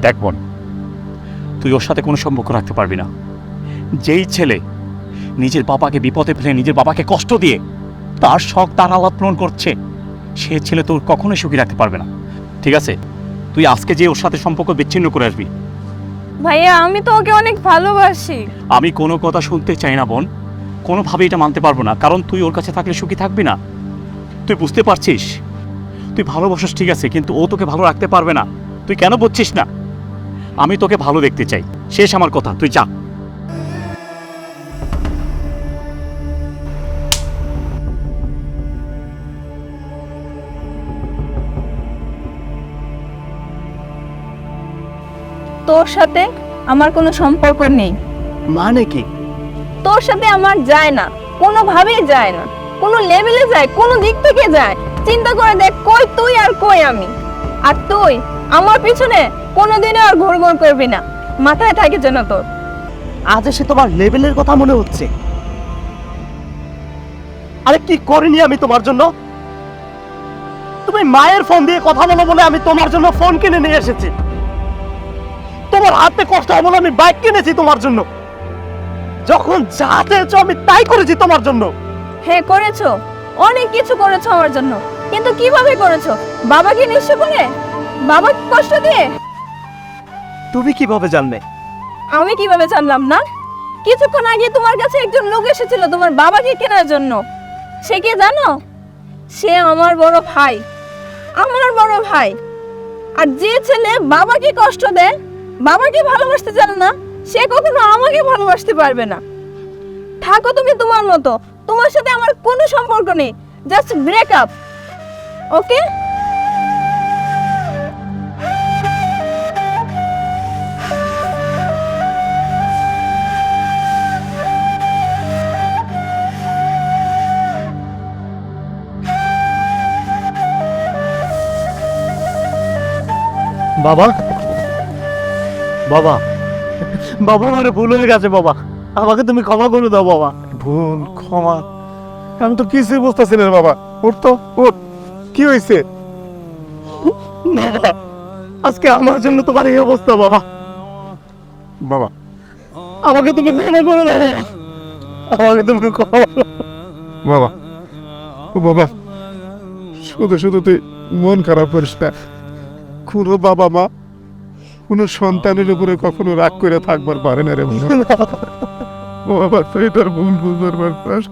দেখ বোন তুই ওর সাথে কোনো সম্পর্ক রাখতে পারবি না। যেই ছেলে নিজের বাবাকে বিপদে ফেলে নিজের বাবাকে কষ্ট দিয়ে তার শখ তার আলাদ পূরণ করছে সে ছেলে তোর কখনোই সুখী রাখতে পারবে না। ঠিক আছে? তুই আজকে যে ওর সাথে সম্পর্ক বিচ্ছিন্ন করে আসবি। ভাইয়া আমি তো ওকে অনেক ভালোবাসি। আমি কোনো কথা শুনতে চাই না বোন। কোনোভাবে এটা মানতে পারব না কারণ তুই ওর কাছে থাকলে সুখী থাকবি না। তুই বুঝতে পারছিস? তুই ভালোবাসিস ঠিক আছে কিন্তু ও তোকে ভালো রাখতে পারবে না। তুই কেন বুঝছিস না? আমি তোকে ভালো দেখতে চাই। শেষ আমার কথা তুই যা। তোর সাথে আমার কোনো সম্পর্ক নেই। মানে কি? তোর সাথে আমার যায় না কোনোভাবেই যায় না। কোনো লেভেলে যায় কোনো দিক থেকে যায়। চিন্তা করে দেখ কই তুই আর কই আমি? আর তুই আমার পিছনে কোনোদিনও আর ঘুর ঘুর করবি না। মাথায় থাকে যেন তোর। আজ এসে তোমার লেভেলের কথা মনে হচ্ছে। আরে কি করিনি আমি তোমার জন্য? তুমি মায়ের ফোন দিয়ে কথা বলো বলে আমি তোমার জন্য ফোন কিনে নিয়ে এসেছি। তোমার হাতে কষ্ট হবে বলে আমি বাইক কিনেছি তোমার জন্য। যখন যা চেয়েছো আমি তাই করেছি তোমার জন্য। হ্যাঁ করেছ। অনেক কিছু করেছ আমার জন্য। কিন্তু কীভাবে করেছ? বাবাকে নিঃস্ব করে বাবাকে কষ্ট দিয়ে? তুমি কীভাবে জানলে? আমি কীভাবে জানলাম না? কিছুক্ষণ আগে তোমার কাছে একজন লোক এসেছিল তোমার বাবাকে কেনার জন্য। সে কে জানো? সে আমার বড় ভাই। আমার বড় ভাই। আর যে ছেলে বাবাকে কষ্ট দেয় বাবাকে ভালোবাসতে জানে না সে কখনো আমাকে ভালোবাসতে পারবে না। থাকো তুমি তোমার মতো। তোমার সাথে আমার কোনো সম্পর্ক নেই। জাস্ট ব্রেকআপ ওকে বাবা? বাবা। বাবা মানে ভুল হয়ে গেছে বাবা। আমাকে তুমি ক্ষমা করে দাও বাবা। ভুল ক্ষমা। আমি তো কিছুই বুঝতেছি না বাবা। উঠ তো উঠ। কি হয়েছে? বাবা আজকে আমার জন্য তোমার এই অবস্থা বাবা। বাবা। আমাকে তুমি ক্ষমা করে দাও আমাকে তুমি ক্ষমা বাবা। ও বাবা। শুধু শুধু তুই মন খারাপ করিস না। কোনো বাবা মা কোনো সন্তানের উপরে কখনো রাগ করে থাকবার পারে না রে। ও বাবা সেটার তোর ভুল বুঝবার পারছিস